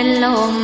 เป็นลม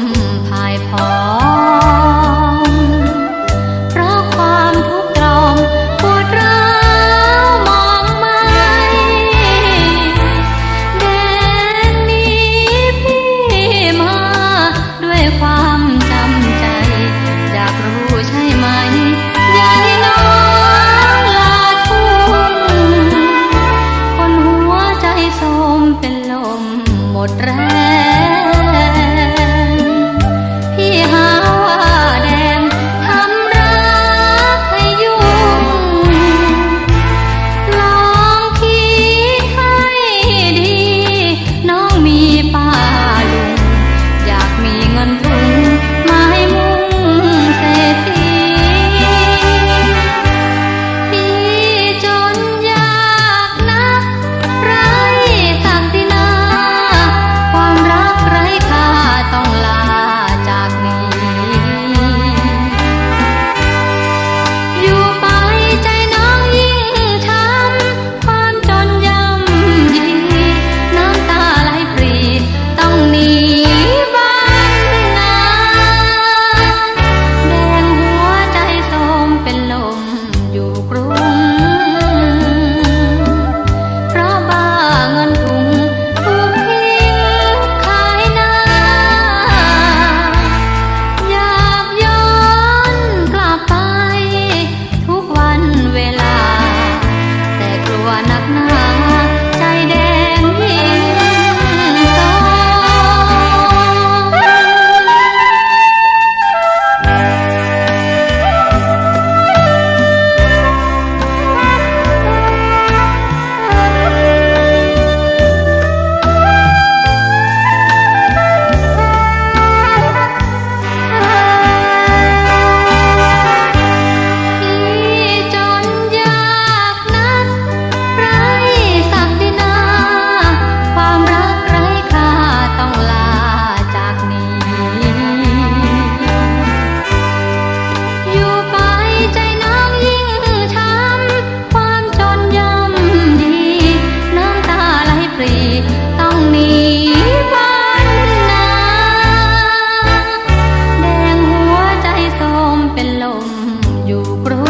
หนีบ้านนาแดงหัวใจโทมเป็นลมอยู่ครุ